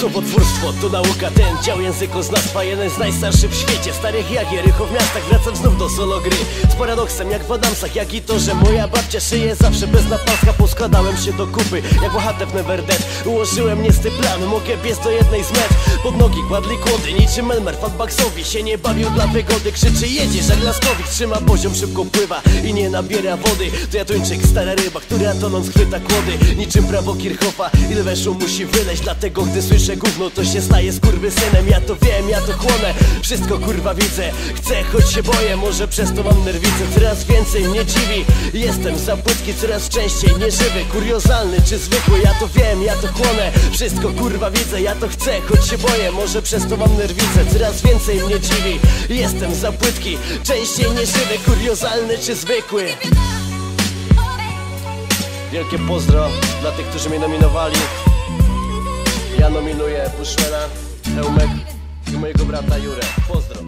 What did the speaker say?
Słowotwórstwo to nauka, ten dział językoznawstwa Jeden z najstarszych w świecie, starych jak Jericho w miastach Wracam znów do solo gry, z paradoksem jak w Adamsach Jak i to, że moja babcia szyje zawsze bez napaska. Poskładałem się do kupy, jak Wahatew Never Dead Ułożyłem niesty plan, mogę biec do jednej z met. Pod nogi kładli kłody, niczym Elmer Fatbacksowi Się nie bawił dla wygody, krzyczy jedzie Żeglaskowik trzyma poziom, szybko pływa i nie nabiera wody. To ja tuńczyk, stara ryba, która tonąc chwyta kłody. Niczym prawo Kirchhoffa, ile weszło musi wyleźć. Dlatego gdy słyszę gówno, to się staje synem Ja to wiem, ja to chłonę, wszystko kurwa widzę. Chcę, choć się boję, może przez to mam nerwice. Coraz więcej mnie dziwi, jestem za płytki Coraz częściej nieżywy, kuriozalny czy zwykły Ja to wiem, ja to chłonę, wszystko kurwa widzę. Ja to chcę, choć się boję, może przez to mam nerwice. Coraz więcej mnie dziwi, jestem za płytki Częściej nieżywy, kuriozalny czy zwykły? Wielkie pozdro dla tych, którzy mnie nominowali Ja nominuję Bushmana, Hełmek i mojego brata Jurę. Pozdro